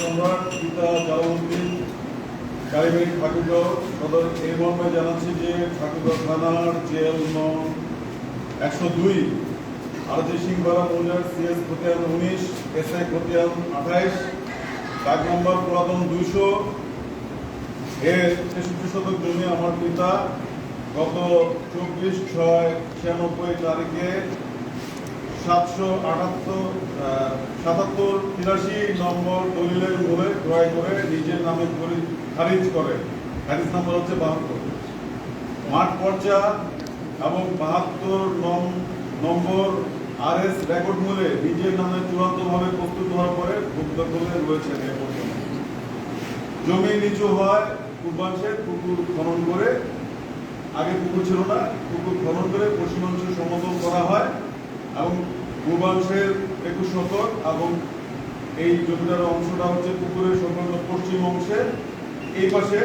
সম্রাট মর্মে জানাচ্ছি যে ঠাকুরগাঁও থানার জেল নং একশো দুই আরজি সিংবারা মৌজার সিএস খতিয়ান উনিশ এস আই খতিয়ান আঠাইশ, ডাক নম্বর পুরাতন দুইশো। এর তেষট্টি আমার পিতা। গত চব্বিশ ছয় ছিয়ানব্বই তারিখে সাতশো আটাত্তর সাতাত্তর, তিরাশি নম্বর দলিলের বলে ক্রয় করে নিজের নামে খারিজ করে। খারিজ নাম্বার হচ্ছে বাহাত্তর। মাঠ পর্চা এবং বাহাত্তর নম্বর আর এস রেকর্ড মূলে নিজের নামে চূড়ান্তভাবে প্রস্তুত হওয়ার পরে ভুক্ত করে রয়েছেন এ পর্যন্ত। জমি নিচু হয় পূর্বাংশের পুকুর খনন করে, আগে পুকুর ছিল না, পুকুর খনন করে পশ্চিমাংশ সমতল করা হয়। এবং পূর্বাংশের একুশ শতক এবং এই জমিটার অংশটা হচ্ছে পুকুরের সংলগ্ন পশ্চিম অংশে। এই পাশে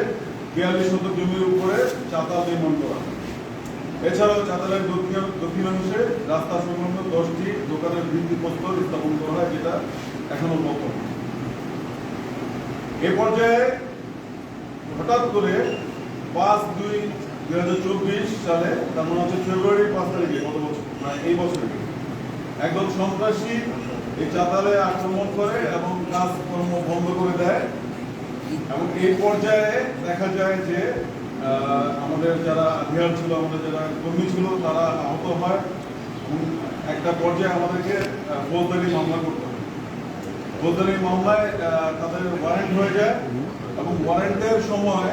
বিয়াল্লিশ শতক জমির উপরে চাতাল নির্মাণ করা এছাড়াও চাতালের দক্ষিণ দক্ষিণাংশে রাস্তা সংলগ্ন দশটি দোকানের ভিত্তিপ্রস্তর স্থাপন করা হয়, যেটা এখনও নতুন এ পর্যায়ে হঠাৎ করে পাঁচ দুই দুই সালে, তার মানে হচ্ছে ফেব্রুয়ারি পাঁচ তারিখে, গত বছর মানে এই বছরে একদল সন্ত্রাসী এই চাতালে আক্রমণ করে এবং কাজকর্ম বন্ধ করে দেয়। এবং এই পর্যায়ে দেখা যায় যে আমাদের যারা আধিয়ার ছিল, আমাদের যারা কর্মী ছিল, তারা আহত হয় একটা পর্যায়ে আমাদেরকে ফৌজদারি মামলা করতে হয়। ফৌজদারি মামলায় তাদের ওয়ারেন্ট হয়ে যায় এবং ওয়ারেন্টের সময়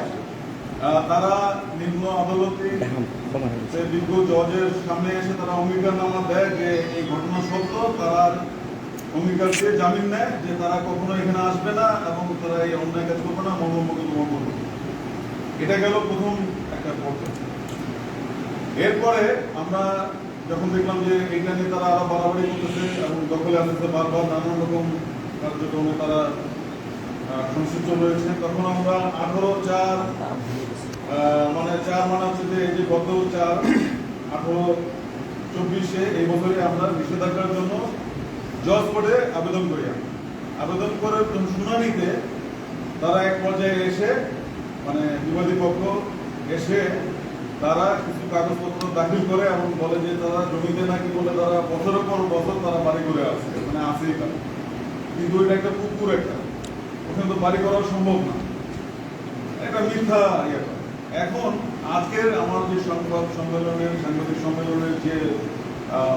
তারা নিম্ন আদালতে বিজ্ঞ জজের সামনে এসে তারা অঙ্গীকারনামা দেয় যে এই ঘটনা সত্য তারা অঙ্গীকার দিয়ে জামিন নেয় যে তারা কখনো এখানে আসবে না এবং তারা এই অন্যায় কাজ করবে না মর্মমুখী তোমার করবে এটা গেল প্রথম একটা পর্যায়ে এরপরে আমরা যখন দেখলাম যে এটা নিয়ে তারা আরও বাড়াবাড়ি করতেছে এবং দখলে আসতেছে বারবার নানান রকম কার্যক্রমে তারা সংশ্লিষ্ট রয়েছে তখন আমরা আঠারো চার মানে চার মানে হচ্ছে যে এই যে গত চার, আঠারো চব্বিশে এই বছরে আমরা নিষেধাজ্ঞার জন্য জজ কোর্টে আবেদন করি। আবেদন করে শুনানিতে তারা এক পর্যায়ে এসে মানে বিবাদী পক্ষ এসে তারা কিছু কাগজপত্র দাখিল করে এবং বলে যে তারা জমিতে নাকি বলে তারা বছরের পর বছর তারা বাড়ি করে আসছে মানে আসেই কিন্তু এটা একটা পুকুর একটা ওখানে তো বাড়ি করা সম্ভব না। একটা মিথ্যা ইয়ে। এখন আজকের আমার যে সংবাদ সম্মেলনের সাংবাদিক সম্মেলনের যে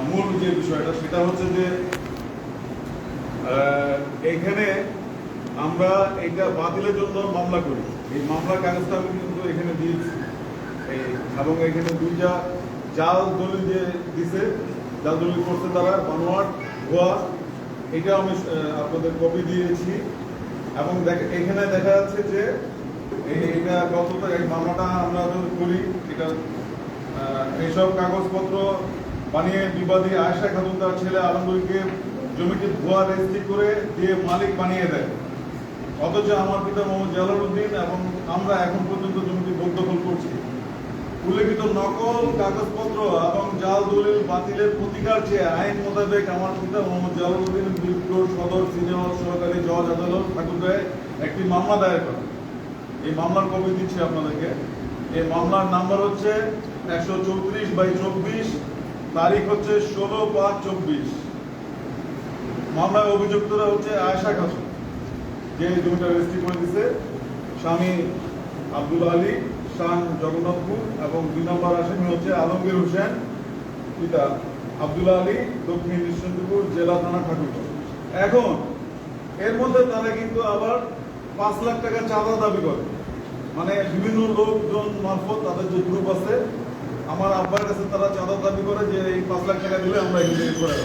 মূল যে বিষয়টা সেটা হচ্ছে যে আহ, এইখানে আমরা এটা বাতিলের জন্য মামলা করি। এই মামলার কাগজটা আমি কিন্তু এখানে দিয়েছি। এবং এখানে দুইটা জাল দলিল যে দিছে। জাল দলিল করছে তারা বানোয়াট ভুয়া। এটা আমি আপনাদের কপি দিয়েছি। এবং এখানে দেখা যাচ্ছে যে এইটা কতটা, এই মামলাটা আমরা করি এটা এইসব কাগজপত্র বানিয়ে বিবাদী আয়সা খাতুন তার ছেলে আলমগীরকে জমিটি ভুয়া রেজিস্ট্রি করে দিয়ে মালিক বানিয়ে দেয়। অথচ আমার পিতা মোহাম্মদ জালালউদ্দিন এবং আমরা এখন পর্যন্ত জমিটি বদ্ধকল করছি। উল্লেখিত নকল কাগজপত্র এবং জাল দলিল বাতিলের প্রতিকার চেয়ে আইন মোতাবেক আমার পিতা মোহাম্মদ জালালউদ্দিন বিজ্ঞ সদর সিনিয়র সহকারী জজ আদালত ঠাকুরগাঁয়ে একটি মামলা দায়ের করেন। এই মামলার কপি দিচ্ছি আপনাদেরকে। এই মামলার নাম্বার হচ্ছে একশো চৌত্রিশ বাই চব্বিশ, তারিখ হচ্ছে ষোলো পাঁচ চব্বিশ। মামলায় অভিযুক্তরা হচ্ছে আয়েশা খাতুন, যে জমিটা রেজিস্ট্রি করে দিছে, স্বামী আব্দুল আলী শান জগন্নাথপুর এবং দুই নম্বর আসামি হচ্ছে আলমগীর হোসেন, পিতা আব্দুল আলী, দক্ষিণ নিশ্চন্দপুর জেলা থানা ঠাকুরগাঁও। এখন, এর মধ্যে তারা কিন্তু আবার পাঁচ লাখ টাকা চাঁদা দাবি করে। মানে বিভিন্ন লোকজন মারফত তাদের যে গ্রুপ আছে, আমার আব্বার কাছে তারা চাঁদা দাবি করে যে এই পাঁচ লাখ টাকা দিলে আমরা এখান করে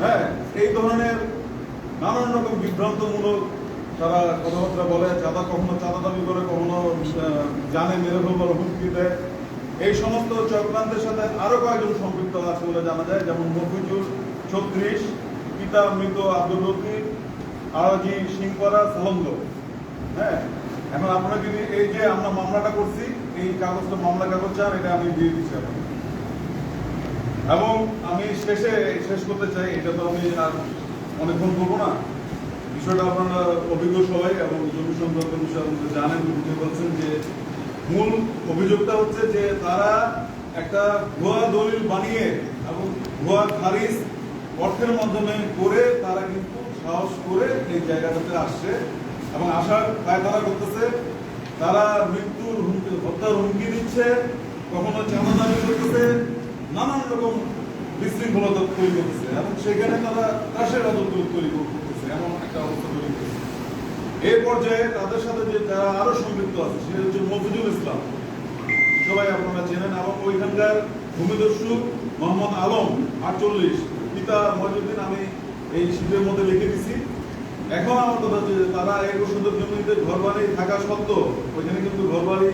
হ্যাঁ এই ধরনের নানান রকম বিভ্রান্তমূলক তারা কথাবার্তা বলে, চাঁদা কখনো চাঁদা দাবি করে, কখনো জানে মেরে ফেলবার হুমকি দেয়। এই সমস্ত চক্রান্তের সাথে আরও কয়েকজন সম্পৃক্ত আছে বলে জানা যায়, যেমন মফিজুল ছত্রিশ, পিতা মৃত আব্দুল লতিফ, আরজি সিংপাড়া, সালন্দ। হ্যাঁ? এখন আপনারা যদি এই যে আমরা মামলাটা করছি, এই কাগজটা, মামলা কাগজ চান, এটা আমি দিয়ে দিচ্ছি আপনাকে এবং আমি শেষে শেষ করতে চাই, এটা তো আমি আর অনেকক্ষণ করব না। বিষয়টা আপনারা অভিজ্ঞ সবাই এবং জমি সংক্রান্ত বিষয় জানেন, বুঝতে পারছেন যে মূল অভিযোগটা হচ্ছে যে তারা একটা ভুয়া দলিল বানিয়ে এবং ভুয়া খারিজ অর্থের মাধ্যমে করে তারা কিন্তু সাহস করে এই জায়গাটাতে আসছে এবং আসার তাই তারা করতেছে। তারা মৃত্যুর হুমকি, হত্যার হুমকি দিচ্ছে, কখনো চাঁদা দাবি করতেছে, নানান রকম বিশৃঙ্খলতা তৈরি করতেছে এবং সেখানে তারা কাশের আদত তৈরি করতেছে। এমন একটা অবস্থা তৈরি করতেছে এই পর্যায়ে তাদের সাথে যে যারা আরও সম্পৃক্ত আছে, সেটা হচ্ছে মফিজুল ইসলাম। সবাই আপনারা চেনেন, এবং ওইখানকার ভূমিদস্যু মোহাম্মদ আলম, আটচল্লিশ, পিতা মহিউদ্দিন আমি এই শীতের মধ্যে লিখে দিছি। এখন আমার কথা হচ্ছে তারা এক সুন্দর জমিতে ঘর বাড়ি থাকা সত্ত্বেও, ওইখানে কিন্তু ঘর বাড়ি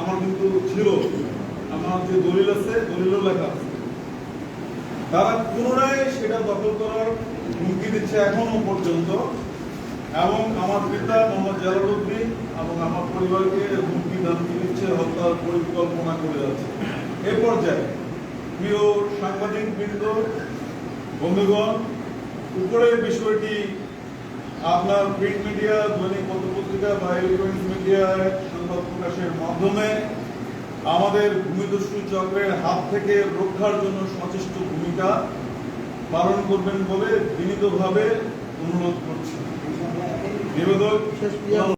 আমার কিন্তু ছিল। আমার যে দলিল আছে, দলিলও লেখা আছে। তারা পুনরায় সেটা দখল করার হুমকি দিচ্ছে এখনও পর্যন্ত। এবং আমার পিতা মোহাম্মদ জালালউদ্দিন এবং আমার পরিবারকে হুমকি ধামকি দিচ্ছে, হত্যার পরিকল্পনা করে যাচ্ছে। এ পর্যায়ে প্রিয় সাংবাদিক বৃন্দ বন্ধুগণ, উপরের বিষয়টি আপনার প্রিন্ট মিডিয়া, দৈনিক পত্রপত্রিকা বা ইলেকট্রনিক্স মিডিয়ায় সংবাদ প্রকাশের মাধ্যমে আমাদের ভূমিদস্যু চক্রের হাত থেকে রক্ষার জন্য সচেষ্ট ভূমিকা পালন করবেন বলে বিনীতভাবে অনুরোধ করছি। নিবেদক